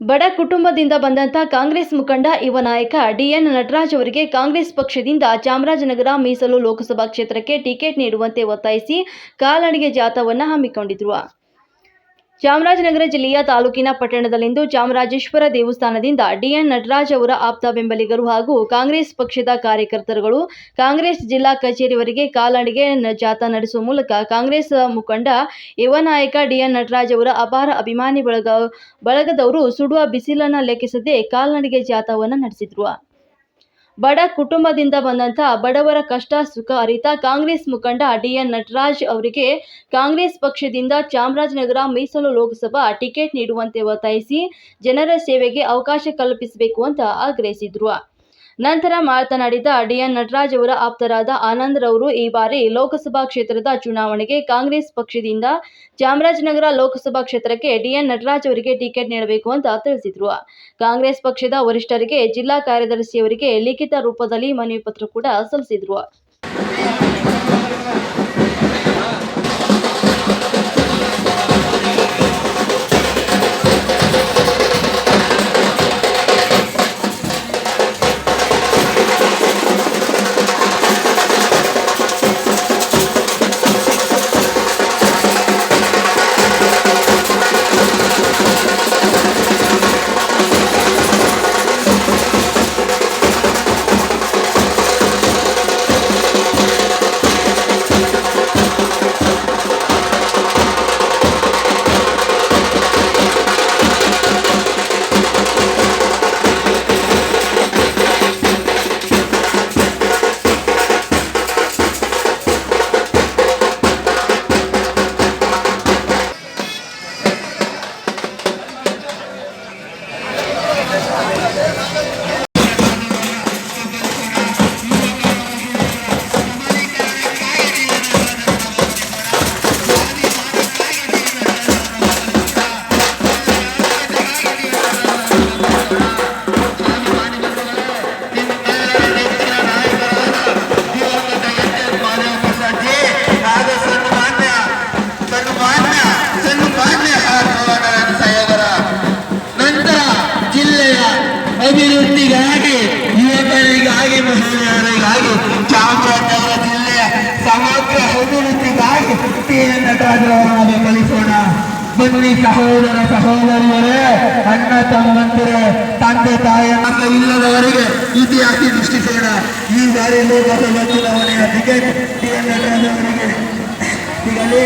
ಬಡ ಕುಟುಂಬದಿಂದ ಬಂದಂಥ ಕಾಂಗ್ರೆಸ್ ಮುಖಂಡ ಯುವ ನಾಯಕ ಡಿಎನ್ ನಟರಾಜ್ ಅವರಿಗೆ ಕಾಂಗ್ರೆಸ್ ಪಕ್ಷದಿಂದ ಚಾಮರಾಜನಗರ, ಮೀಸಲು ಲೋಕಸಭಾ ಕ್ಷೇತ್ರಕ್ಕೆ ಟಿಕೆಟ್ ನೀಡುವಂತೆ ಒತ್ತಾಯಿಸಿ ಕಾಲ್ನಡಿಗೆ ಜಾಥಾವನ್ನು ಹಮ್ಮಿಕೊಂಡಿದ್ರು. ಚಾಮರಾಜನಗರ ಜಿಲ್ಲೆಯ ತಾಲೂಕಿನ ಪಟ್ಟಣದಲ್ಲಿಂದು ಚಾಮರಾಜೇಶ್ವರ ದೇವಸ್ಥಾನದಿಂದ ಡಿಎನ್ ನಟರಾಜ್ ಅವರ ಆಪ್ತ ಬೆಂಬಲಿಗರು ಹಾಗೂ ಕಾಂಗ್ರೆಸ್ ಪಕ್ಷದ ಕಾರ್ಯಕರ್ತರುಗಳು ಕಾಂಗ್ರೆಸ್ ಜಿಲ್ಲಾ ಕಚೇರಿವರೆಗೆ ಕಾಲ್ನಡಿಗೆ ನ- ಜಾಥಾ ನಡೆಸುವ ಮೂಲಕ ಕಾಂಗ್ರೆಸ್ ಮುಖಂಡ ಯುವ ನಾಯಕ ಡಿಎನ್ ನಟರಾಜ್ ಅವರ ಅಪಾರ ಅಭಿಮಾನಿ ಬಳಗ ಬಳಗದವರು ಸುಡುವ ಬಿಸಿಲನ್ನು ಲೆಕ್ಕಿಸದೆ ಕಾಲ್ನಡಿಗೆ ಜಾಥಾವನ್ನು ನಡೆಸಿದ್ರು. ಬಡ ಕುಟುಂಬದಿಂದ ಬಂದಂಥ ಬಡವರ ಕಷ್ಟ, ಸುಖ ಅರಿತ ಕಾಂಗ್ರೆಸ್ ಮುಖಂಡ ಡಿಎನ್ ನಟರಾಜ್ ಅವರಿಗೆ ಕಾಂಗ್ರೆಸ್ ಪಕ್ಷದಿಂದ ಚಾಮರಾಜನಗರ ಮೀಸಲು ಲೋಕಸಭಾ ಟಿಕೆಟ್ ನೀಡುವಂತೆ ಒತ್ತಾಯಿಸಿ ಜನರ ಸೇವೆಗೆ ಅವಕಾಶ ಕಲ್ಪಿಸಬೇಕು ಅಂತ ಆಗ್ರಹಿಸಿದ್ರು. ನಂತರ ಮಾತನಾಡಿದ ಡಿಎನ್ ನಟರಾಜ್ ಅವರ ಆಪ್ತರಾದ ಆನಂದ್ ರವರು, ಈ ಬಾರಿ ಲೋಕಸಭಾ ಕ್ಷೇತ್ರದ ಚುನಾವಣೆಗೆ ಕಾಂಗ್ರೆಸ್ ಪಕ್ಷದಿಂದ ಚಾಮರಾಜನಗರ ಲೋಕಸಭಾ ಕ್ಷೇತ್ರಕ್ಕೆ ಡಿಎನ್ ನಟರಾಜ್ ಅವರಿಗೆ ಟಿಕೆಟ್ ನೀಡಬೇಕು ಅಂತ ತಿಳಿಸಿದ್ರು. ಕಾಂಗ್ರೆಸ್ ಪಕ್ಷದ ವರಿಷ್ಠರಿಗೆ ಜಿಲ್ಲಾ ಕಾರ್ಯದರ್ಶಿಯವರಿಗೆ ಲಿಖಿತ ರೂಪದಲ್ಲಿ ಮನವಿ ಪತ್ರ ಕೂಡ ಸಲ್ಲಿಸಿದ್ರು. ಮಹಿಳೆಯರಿಗಾಗಿ ಚಾಮರಾಜನಗರ ಜಿಲ್ಲೆಯ ಸಮಗ್ರ ಅಭಿವೃದ್ಧಿಗಾಗಿ ಟಿ ಎನ್ ನಟರಾಜರವರನ್ನು ಕಲಿಸೋಣ ಬನ್ನಿ ಸಹೋದರ ಸಹೋದರಿಯರೇ ಅಣ್ಣ ತಮ್ಮಂದಿರೇ ತಂದೆ ತಾಯಿ ಮಕ್ಕ ಇಲ್ಲದವರಿಗೆ ಇತಿಹಾಸ ದೃಷ್ಟಿಸೋಣ ಈ ಬಾರಿ ಲೋಕಸಭಾ ಚುನಾವಣೆಯ ಟಿಕೆಟ್ ಟಿ ಎನ್ ನಟರಾಜರವರಿಗೆ ಸಿಗಲಿ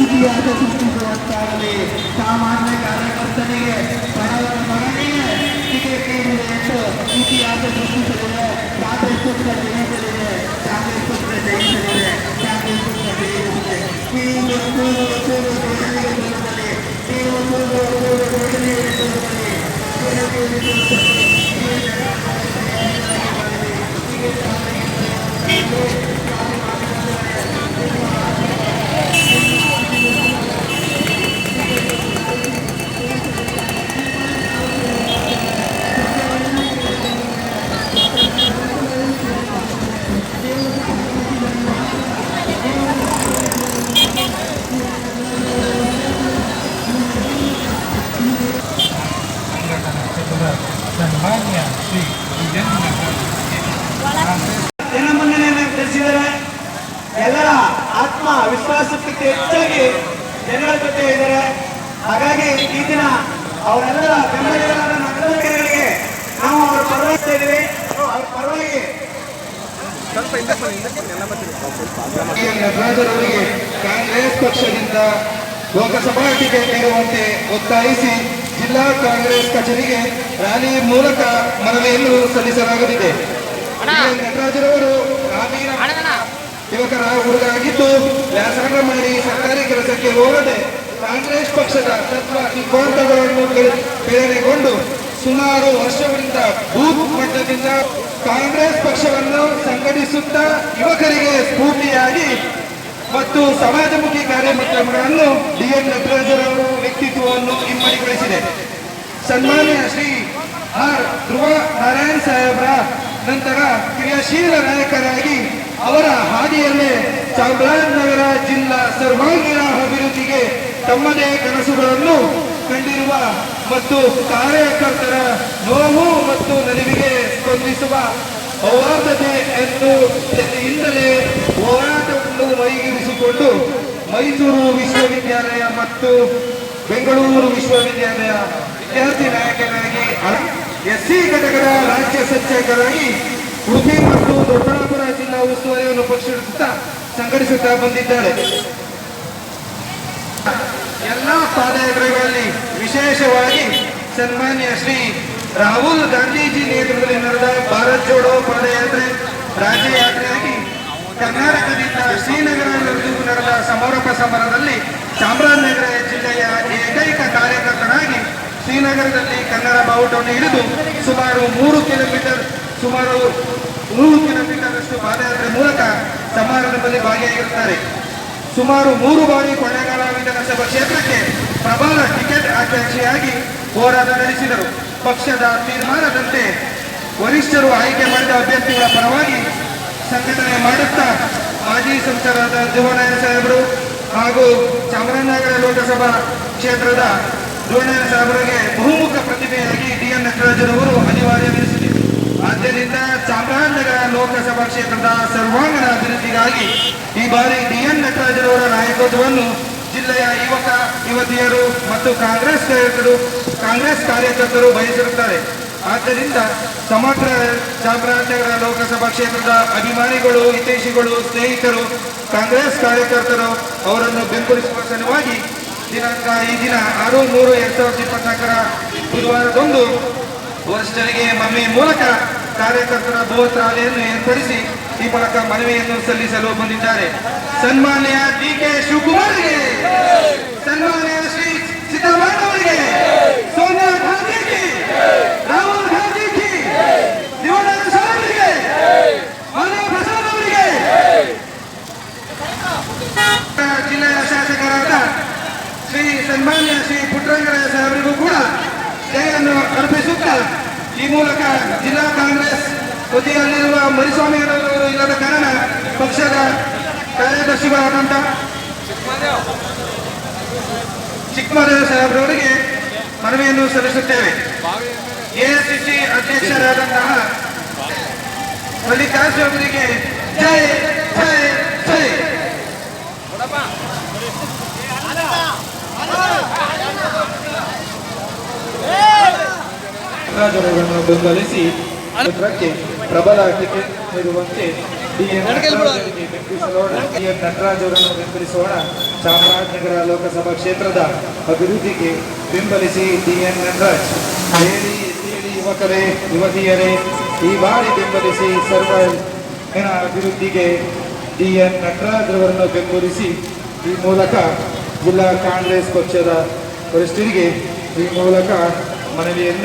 ಇತಿಹಾಸ ಸೃಷ್ಟಿಸುವಂತಾಗಲಿ. ಸಾಮಾನ್ಯ ಕಾರ್ಯಕರ್ತನಿಗೆ ಬಡವರ ಮಗನಿಗೆ ಟಿಕೆಟ್ ನೀಡಿದೆ ಎಂದು ಇತಿಹಾಸ ಸೃಷ್ಟಿಸಲಿದೆ ಕಾಂಗ್ರೆಸ್ ಪಕ್ಷ ಜಯಿಸಲಿದೆ ಕಾಂಗ್ರೆಸ್ ಪಕ್ಷ ಜಯಿಸಲಿದೆ ಕಾಂಗ್ರೆಸ್ ಪಕ್ಷ ಜಯಿಸಲಿದೆ ನೀವು ಕೂಗುವ ಕೂಗು ಕೊಡಲಿಗೆ ಬರುತ್ತದೆ ನೀವು ಕೂಗುವ ಕೂಗು ಕೊಡಲಿಗೆ ಬರುತ್ತದೆ ಸನ್ಮಾನ್ಯ ಶ್ರೀ ಎನ್ ಜನಮನ್ನಣೆಯನ್ನು ಗಳಿಸಿದರೆ ಎಲ್ಲರ ಆತ್ಮ ವಿಶ್ವಾಸಕ್ಕಿಂತ ಹೆಚ್ಚಾಗಿ ಜನರ ಜೊತೆ ಇದ್ದಾರೆ. ಹಾಗಾಗಿ ಈ ದಿನ ಅವರೆಲ್ಲರ ಬೆಂಬಲಿಗರಾದ ನಗರಗಳಿಗೆ ನಾವು ಅವರ ಪರವಾಗಿ ಇದ್ದೀವಿ. ಅವರ ಪರವಾಗಿ ನಟರಾಜರವರಿಗೆ ಕಾಂಗ್ರೆಸ್ ಪಕ್ಷದಿಂದ ಲೋಕಸಭಾ ಟಿಕೆಟ್ ನೀಡುವಂತೆ ಒತ್ತಾಯಿಸಿ ಜಿಲ್ಲಾ ಕಾಂಗ್ರೆಸ್ ಕಚೇರಿಗೆ ರ್ಯಾಲಿ ಮೂಲಕ ಮನವಿಯನ್ನು ಸಲ್ಲಿಸಲಾಗುತ್ತಿದೆ ನಟರಾಜರವರು ಗ್ರಾಮೀಣ ಯುವಕರ ಹುಡುಗಾಗಿದ್ದು ವ್ಯಾಸಂಗ ಮಾಡಿ ಸರ್ಕಾರಿ ಕೆಲಸಕ್ಕೆ ಹೋಗದೆ ಕಾಂಗ್ರೆಸ್ ಪಕ್ಷದ ತತ್ವ ಸಿದ್ಧಾಂತಗಳನ್ನು ಪ್ರೆ- ಪ್ರೇರಣೆಗೊಂಡು ಸುಮಾರು ವರ್ಷಗಳಿಂದ ಬೂತ್ ಮಟ್ಟದಿಂದ ಕಾಂಗ್ರೆಸ್ ಪಕ್ಷವನ್ನು ಸಂಘಟಿಸುತ್ತಾ ಯುವಕರಿಗೆ ಸ್ಫೂರ್ತಿಯಾಗಿ ಮತ್ತು ಸಮಾಜಮುಖಿ ಕಾರ್ಯಕ್ರಮಗಳನ್ನು ಡಿ ಎನ್ ನಟರಾಜರವರು ವ್ಯಕ್ತಿತ್ವವನ್ನು ಇಮ್ಮಡಿಗೊಳಿಸಿದೆ ಸನ್ಮಾನ್ಯ ಶ್ರೀ ಆರ್. ಧ್ರುವ ನಾರಾಯಣ್ ಸಾಹೇಬ್ರ ನಂತರ ಕ್ರಿಯಾಶೀಲ ನಾಯಕರಾಗಿ ಅವರ ಹಾದಿಯಲ್ಲೇ ಚಾಮರಾಜನಗರ ಜಿಲ್ಲಾ ಸರ್ವಾಂಗೀಣ ಅಭಿವೃದ್ಧಿಗೆ ತಮ್ಮದೇ ಕನಸುಗಳನ್ನು ಕಂಡಿರುವ ಮತ್ತು ಕಾರ್ಯಕರ್ತರ ನೋವು ಮತ್ತು ನಲಿವಿಗೆ ಸ್ಪಂದಿಸುವ ಹೋರಾಟತೆ ಎಂದು ಹಿನ್ನೆಲೆ ಹೋರಾಟವನ್ನು ಮೈಗೂಡಿಸಿಕೊಂಡು ಮೈಸೂರು ವಿಶ್ವವಿದ್ಯಾಲಯ ಮತ್ತು ಬೆಂಗಳೂರು ವಿಶ್ವವಿದ್ಯಾಲಯ ವಿದ್ಯಾರ್ಥಿ ನಾಯಕನಾಗಿ ಎಸ್ಸಿ ಘಟಕದ ರಾಜ್ಯ ಸಂಚಾಲಕರಾಗಿ ಉಡುಪಿ ಮತ್ತು ದೊಡ್ಡಬಳ್ಳಾಪುರ ಜಿಲ್ಲಾ ಉಸ್ತುವಾರಿಯನ್ನು ಪಕ್ಷಿಸುತ್ತಾ ಸಂಘಟಿಸುತ್ತಾ ಬಂದಿದ್ದಾರೆ. ಎಲ್ಲ ಪಾದಯಾತ್ರೆಗಳಲ್ಲಿ ವಿಶೇಷವಾಗಿ ಸನ್ಮಾನ್ಯ ಶ್ರೀ ರಾಹುಲ್ ಗಾಂಧೀಜಿ ನೇತೃತ್ವದಲ್ಲಿ ನಡೆದ ಭಾರತ್ ಜೋಡೋ ಪಾದಯಾತ್ರೆ ರಾಜ್ಯ ಯಾತ್ರೆಯಾಗಿ ಕರ್ನಾಟಕದಿಂದ ಶ್ರೀನಗರವರೆಗೂ ನಡೆದ ಸಮಾರೋಪ ಸಮಾರಂಭದಲ್ಲಿ ಚಾಮರಾಜನಗರ ಜಿಲ್ಲೆಯ ಏಕೈಕ ಕಾರ್ಯಕರ್ತನಾಗಿ ಶ್ರೀನಗರದಲ್ಲಿ ಕನ್ನಡ ಬಾವುಟವನ್ನು ಹಿಡಿದು ಸುಮಾರು ಮೂರು ಕಿಲೋಮೀಟರ್, ಸುಮಾರು ನೂರು ಕಿಲೋಮೀಟರ್ ಅಷ್ಟು ಪಾದಯಾತ್ರೆ ಮೂಲಕ ಸಮಾರಂಭದಲ್ಲಿ ಭಾಗಿಯಾಗಿರುತ್ತಾರೆ. ಸುಮಾರು ಮೂರು ಬಾರಿ ಕೊಳ್ಳೇಗಾಲ ವಿಧಾನಸಭಾ ಕ್ಷೇತ್ರಕ್ಕೆ ಪ್ರಬಲ ಟಿಕೆಟ್ ಆಕಾಂಕ್ಷಿಯಾಗಿ ಹೋರಾಟ ನಡೆಸಿದರು. ಪಕ್ಷದ ತೀರ್ಮಾನದಂತೆ ವರಿಷ್ಠರು ಆಯ್ಕೆ ಮಾಡಿದ ಅಭ್ಯರ್ಥಿಗಳ ಪರವಾಗಿ ಸಂಘಟನೆ ಮಾಡುತ್ತಾ ಮಾಜಿ ಸಂಸದರಾದ ಧ್ರುವನಾರಾಯಣ ಸಾಹೇಬರು ಹಾಗೂ ಚಾಮರಾಜನಗರ ಲೋಕಸಭಾ ಕ್ಷೇತ್ರದ ಧ್ರುವನಾರಾಯಣ ಸಾಹೇಬರಿಗೆ ಬಹುಮುಖ ಪ್ರತಿಭೆಯಾಗಿ ಡಿ ಎನ್ ನಟರಾಜರವರು ಅನಿವಾರ್ಯವೆನಿಸಿದೆ ಆದ್ದರಿಂದ ಚಾಮರಾಜನಗರ ಲೋಕಸಭಾ ಕ್ಷೇತ್ರದ ಸರ್ವಾಂಗಣ ಅಭಿವೃದ್ಧಿಗಾಗಿ ಈ ಬಾರಿ ಡಿಎನ್ ನಟರಾಜರವರ ನಾಯಕತ್ವವನ್ನು ಜಿಲ್ಲೆಯ ಯುವಕ, ಯುವತಿಯರು ಮತ್ತು ಕಾಂಗ್ರೆಸ್ ಕಾರ್ಯಕರ್ತರು ಕಾಂಗ್ರೆಸ್ ಕಾರ್ಯಕರ್ತರು ಬಯಸಿರುತ್ತಾರೆ. ಆದ್ದರಿಂದ ಸಮಗ್ರ ಚಾಮರಾಜನಗರ ಲೋಕಸಭಾ ಕ್ಷೇತ್ರದ ಅಭಿಮಾನಿಗಳು, ಹಿತೈಷಿಗಳು, ಸ್ನೇಹಿತರು, ಕಾಂಗ್ರೆಸ್ ಕಾರ್ಯಕರ್ತರು ಅವರನ್ನು ಬೆಂಬಲಿಸುವ ಸಲುವಾಗಿ ದಿನಾಂಕ ಈ ದಿನ ಆರು ಮೂರು ಎರಡ್ ಸಾವಿರದ ಇಪ್ಪತ್ನಾಲ್ಕರ ಬುಧವಾರದಂದು ವರಿಷ್ಠರಿಗೆ ಮನವಿ ಮೂಲಕ ಕಾರ್ಯಕರ್ತರ ಬೃಹತ್ ರ್ಯಾಲಿಯನ್ನು ಏರ್ಪಡಿಸಿ ಈ ಮೂಲಕ ಮನವಿಯನ್ನು ಸಲ್ಲಿಸಲು ಬಂದಿದ್ದಾರೆ. ಸನ್ಮಾನ್ಯ ಡಿ ಕೆ ಶಿವಕುಮಾರ್ಗೆ, ಸನ್ಮಾನ್ಯ ಶ್ರೀ ಸಿದ್ದರಾಮಯ್ಯ ಅವರಿಗೆ ಸೋನಿಯಾ ಗಾಂಧಿಗೆ, ರಾಹುಲ್ ಗಾಂಧಿಗೆ ದಿವಂಗತ ಸಾಹೇಬರಿಗೆ ಮಾನವ ಪ್ರಸಾದ್ ಅವರಿಗೆ. ಜಿಲ್ಲೆಯ ಶಾಸಕರಾದ ಶ್ರೀ ಸನ್ಮಾನ್ಯ ಶ್ರೀ ಪುಟ್ಟರಂಗರಾಯ ಸಾಹೇಬರಿಗೂ ಕೂಡ ಜಯನ್ನು ಅರ್ಪಿಸುತ್ತಾ ಈ ಮೂಲಕ ಜಿಲ್ಲಾ ಕಾಂಗ್ರೆಸ್ ವತಿಯಲ್ಲಿರುವ ಮರಿಸ್ವಾಮಿಯವರು ಇಲ್ಲದ ಕಾರಣ ಪಕ್ಷದ ಕಾರ್ಯದರ್ಶಿಗಳಾದಂಥ ಚಿಕ್ಕಮದೇವ ಸಾಹೇಬ್ರವರಿಗೆ ಮನವಿಯನ್ನು ಸಲ್ಲಿಸುತ್ತೇವೆ. ಎಐಸಿಸಿ ಅಧ್ಯಕ್ಷರಾದಂತಹ ಮಲ್ಲಿಕಾರ್ಜುನ ಅವರಿಗೆ ಜೈ ಜೈ ಜೈ. ರಾಜರನ್ನು ಬೆಂಬಲಿಸಿ ಕ್ಷೇತ್ರಕ್ಕೆ ಪ್ರಬಲ ಟಿಕೆಟ್ ನೀಡುವಂತೆ ನಟರಾಜ್ ಅವರನ್ನು ಬೆಂಬಲಿಸೋಣ. ಚಾಮರಾಜನಗರ ಲೋಕಸಭಾ ಕ್ಷೇತ್ರದ ಅಭಿವೃದ್ಧಿಗೆ ಬೆಂಬಲಿಸಿ ಡಿ ಎನ್ ನಟರಾಜ್. ಹೇಳಿ ಹೇಳಿ ಯುವಕರೇ ಯುವತಿಯರೇ ಈ ಬಾರಿ ಬೆಂಬಲಿಸಿ ಸರ್ವ ಜನ ಅಭಿವೃದ್ಧಿಗೆ ಡಿ ಎನ್ ನಟರಾಜ್ ಅವರನ್ನು ಬೆಂಬಲಿಸಿ ಈ ಮೂಲಕ ಜಿಲ್ಲಾ ಕಾಂಗ್ರೆಸ್ ಪಕ್ಷದ ವರಿಷ್ಠರಿಗೆ ಈ ಮೂಲಕ ಮನವಿಯನ್ನು